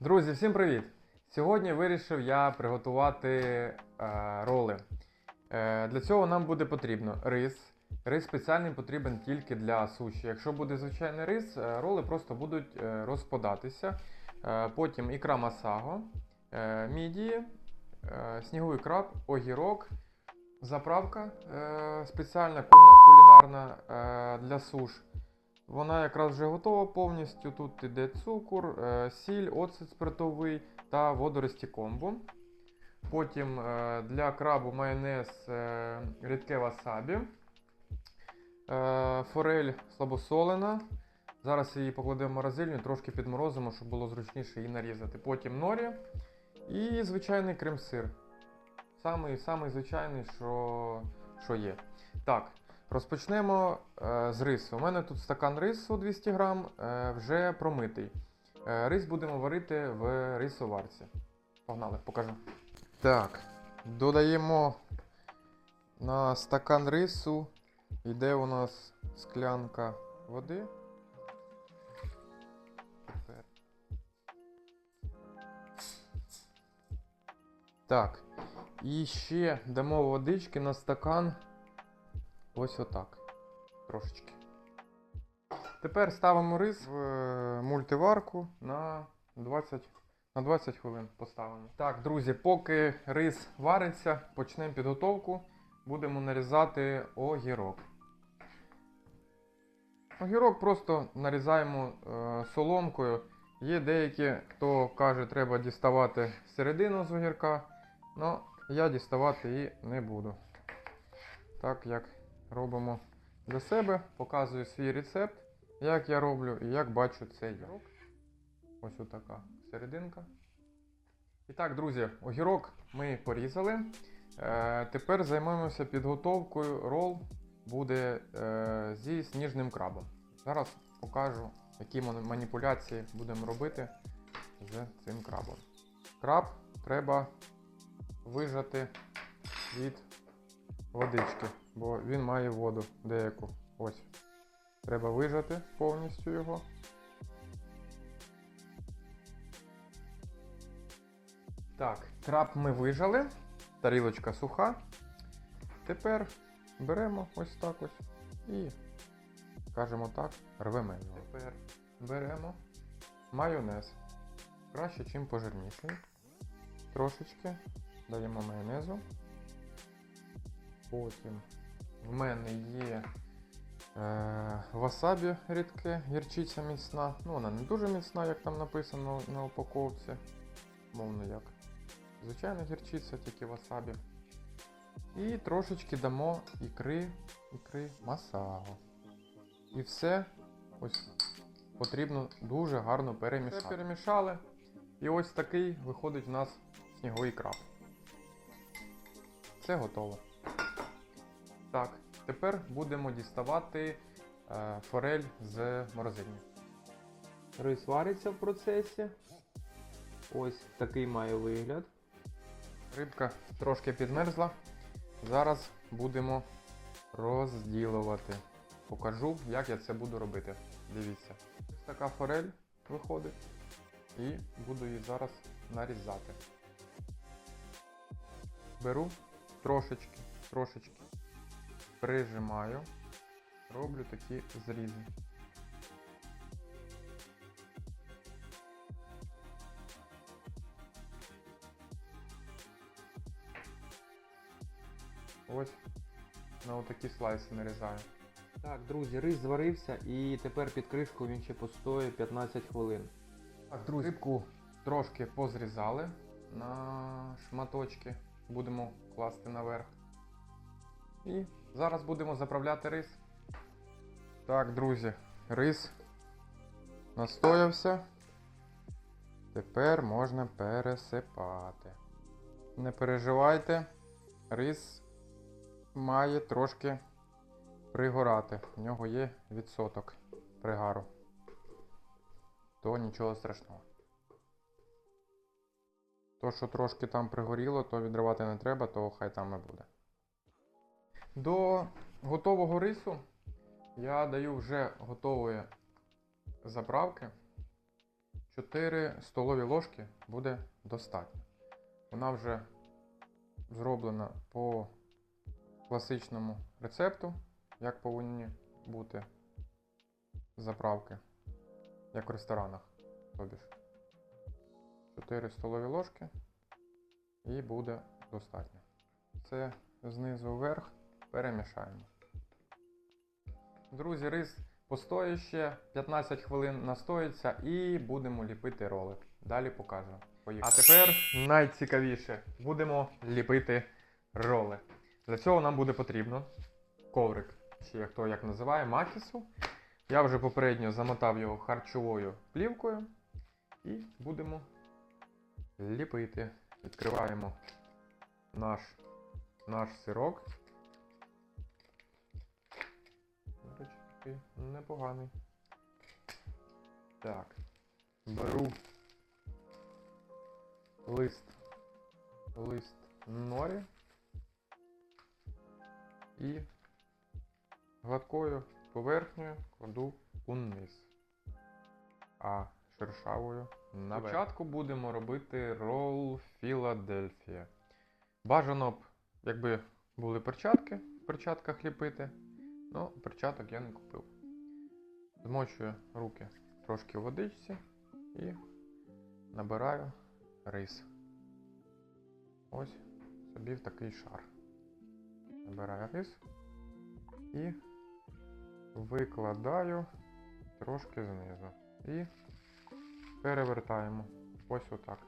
Друзі, всім привіт! Сьогодні вирішив я приготувати е, роли. Е, для цього нам буде потрібно рис. Рис спеціальний потрібен тільки для суші. Якщо буде звичайний рис, е, роли просто будуть е, розпадатися. Е, потім ікра масаго, е, мідії, е, сніговий краб, огірок, заправка е, спеціальна кулінарна е, для суш. Вона якраз вже готова повністю. Тут іде цукор, е, сіль, оцет спиртовий та водорості комбо. Потім е, для крабу майонез е, рідке васабі. Форель слабосолена. Зараз її покладемо в морозильню, трошки підморозимо, щоб було зручніше її нарізати. Потім норі і звичайний крем-сир. Самий, самий звичайний, що, що є. Так, Розпочнемо е, з рису. У мене тут стакан рису 200 грам, е, вже промитий. Е, рис будемо варити в рисоварці. Погнали, покажу. Так, додаємо на стакан рису. Йде у нас склянка води. Так. І ще дамо водички на стакан Ось отак. Трошечки. Тепер ставимо рис в е, мультиварку на 20, на 20 хвилин поставимо. Так, друзі, поки рис вариться, почнемо підготовку. Будемо нарізати огірок. Огірок просто нарізаємо е, соломкою. Є деякі, хто каже, треба діставати середину з огірка. але я діставати її не буду. Так як робимо для себе, показую свій рецепт, як я роблю і як бачу цей огірок. Ось отака серединка. І так, друзі, огірок ми порізали. Е, тепер займемося підготовкою рол буде е, зі сніжним крабом. Зараз покажу, які маніпуляції будемо робити з цим крабом. Краб треба вижати від водички, бо він має воду деяку. Ось. Треба вижати повністю його. Так, краб ми вижали. Тарілочка суха. Тепер беремо ось так ось і, скажімо так, рвемо його. Тепер беремо майонез. Краще, чим пожирніший. Трошечки даємо майонезу. Потім в мене є е, васабі рідке, гірчиця міцна. Ну, вона не дуже міцна, як там написано на упаковці. Мовно як. Звичайна гірчиця, тільки васабі. І трошечки дамо ікри, ікри масаго. І все ось потрібно дуже гарно перемішати. Все перемішали. І ось такий виходить в нас сніговий краб. Це готово. Так, тепер будемо діставати е, форель з морозильні. Рис вариться в процесі. Ось такий має вигляд. Рибка трошки підмерзла. Зараз будемо розділувати. Покажу, як я це буду робити. Дивіться. Ось така форель виходить. І буду її зараз нарізати. Беру трошечки, трошечки прижимаю, роблю такі зрізи. Ось на отакі слайси нарізаю. Так, друзі, рис зварився і тепер під кришкою він ще постоїть 15 хвилин. Так, друзі, рибку трошки позрізали на шматочки. Будемо класти наверх. І зараз будемо заправляти рис. Так, друзі, рис настоявся. Тепер можна пересипати. Не переживайте, рис має трошки пригорати. В нього є відсоток пригару. То нічого страшного. То, що трошки там пригоріло, то відривати не треба, то хай там і буде. До готового рису я даю вже готові заправки. 4 столові ложки буде достатньо. Вона вже зроблена по класичному рецепту, як повинні бути заправки, як в ресторанах. Тобі ж 4 столові ложки і буде достатньо. Це знизу вверх перемішаємо. Друзі, рис постоїть ще 15 хвилин настоїться і будемо ліпити роли. Далі покажу. Поїхали. А тепер найцікавіше. Будемо ліпити роли. Для цього нам буде потрібно коврик, чи хто як називає, макісу. Я вже попередньо замотав його харчовою плівкою і будемо ліпити. Відкриваємо наш, наш сирок. Речі, непоганий. Так. Беру лист. Лист норі. І гладкою поверхнею кладу униз. А шершавою наверх. Спочатку будемо робити рол Філадельфія. Бажано б, якби були перчатки, в перчатках ліпити. Ну, перчаток я не купив. Змочую руки трошки в водичці і набираю рис. Ось собі в такий шар. Набираю рис і викладаю трошки знизу. І перевертаємо. Ось отак.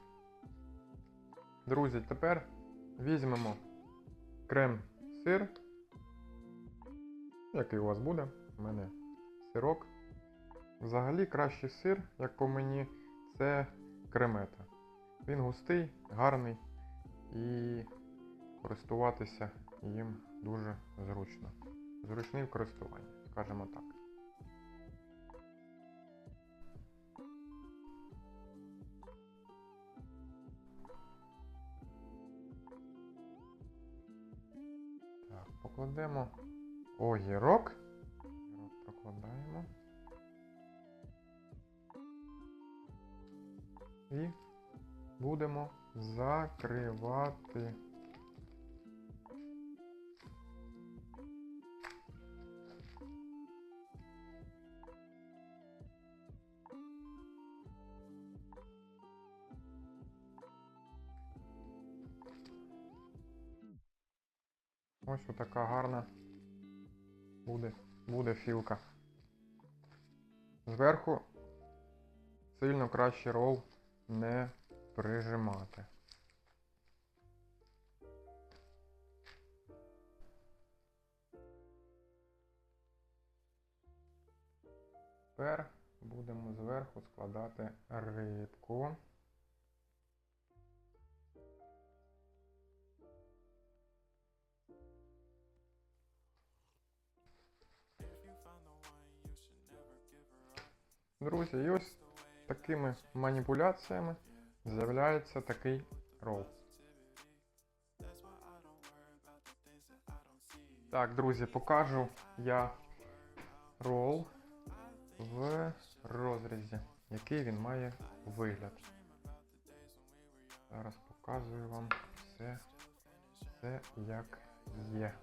Друзі, тепер візьмемо крем-сир. Який у вас буде? У мене сирок. Взагалі кращий сир, як по мені, це кремета. Він густий, гарний і користуватися їм дуже зручно. Зручний в користуванні, скажімо так. Так, покладемо огірок. Огірок прокладаємо. І будемо закривати. Ось така гарна буде, буде філка. Зверху сильно краще рол не прижимати. Тепер будемо зверху складати рибку. Друзі, і ось такими маніпуляціями з'являється такий рол. Так, друзі, покажу я рол в розрізі, який він має вигляд. Зараз показую вам все, все як є.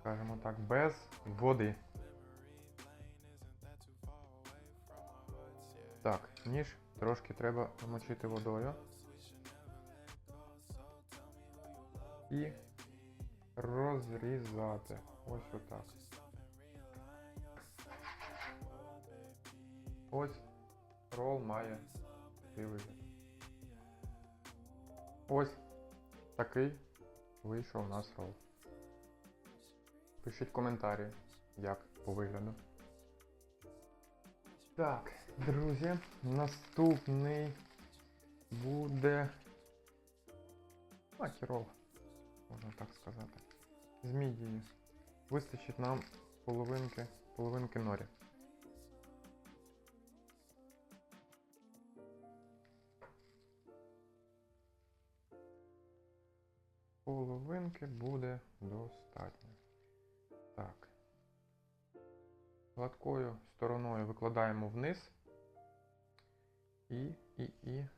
Скажімо так, без води. Ніж трошки треба намочити водою. І розрізати. Ось отак. Ось рол має вигляд. Ось такий вийшов у нас рол. Пишіть коментарі, як по вигляду. Так, друзі, наступний буде макерол, можна так сказати. З мідії. Вистачить нам половинки, половинки норі. Половинки буде достатньо. Так. Гладкою стороною викладаємо вниз І, і, і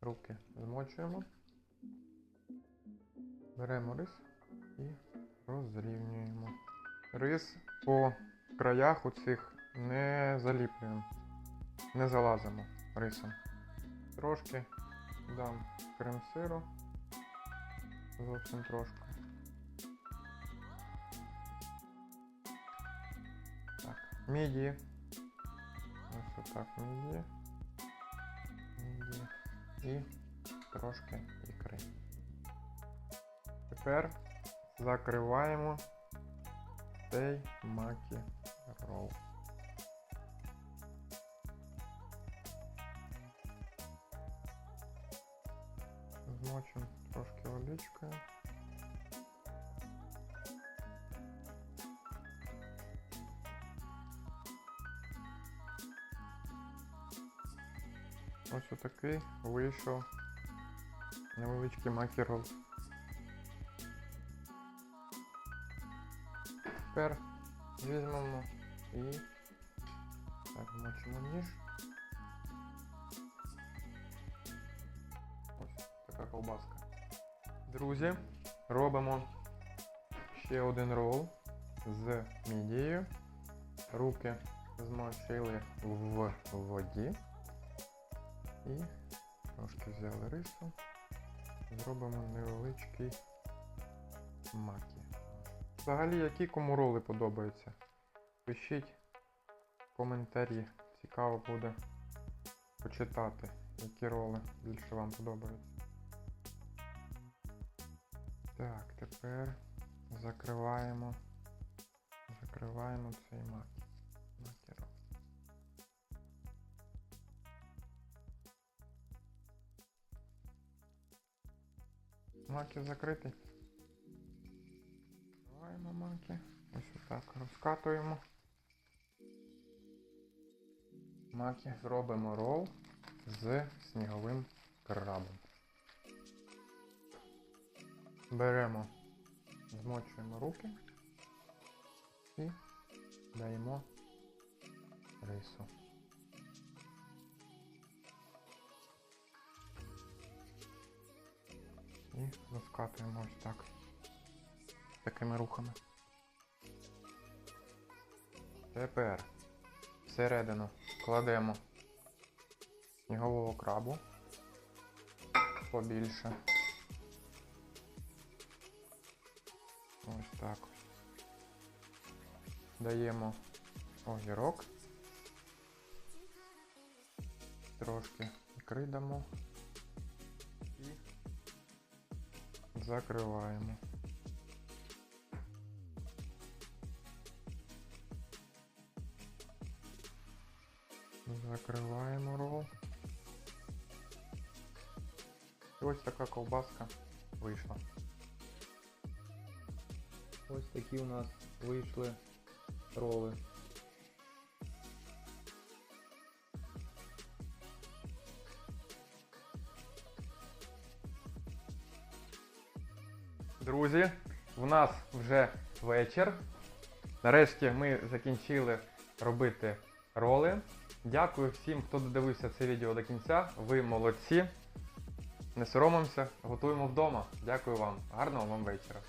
руки змочуємо. Беремо рис і розрівнюємо. Рис по краях у цих не заліплюємо, не залазимо рисом. Трошки дам крем-сиру. Зовсім трошки. Міді. Ось отак міді. Міді. І трошки ікри. Тепер закриваємо цей макі Ось отакий вийшов невеличкий макерол. Тепер візьмемо і так, вмочимо ніж. Ось така ковбаска. Друзі, робимо ще один рол з мідією. Руки змочили в воді. І трошки взяли рису. Зробимо невеличкий макі. Взагалі, які кому роли подобаються? Пишіть в коментарі. Цікаво буде почитати, які роли більше вам подобаються. Так, тепер закриваємо. Закриваємо цей макі. Маки закритий. Закриваємо маки. Ось отак розкатуємо. Маки зробимо рол з сніговим крабом. Беремо, змочуємо руки і даємо рису. І розкатуємо ось так. Такими рухами. Тепер всередину кладемо снігового крабу побільше. Ось так. Даємо огірок. Трошки ікри дамо. Закриваємо. Закриваємо рол. І ось така ковбаска вийшла. Ось такі у нас вийшли роли. Друзі, в нас вже вечір. Нарешті ми закінчили робити роли. Дякую всім, хто додивився це відео до кінця. Ви молодці. Не соромимося, готуємо вдома. Дякую вам. Гарного вам вечора.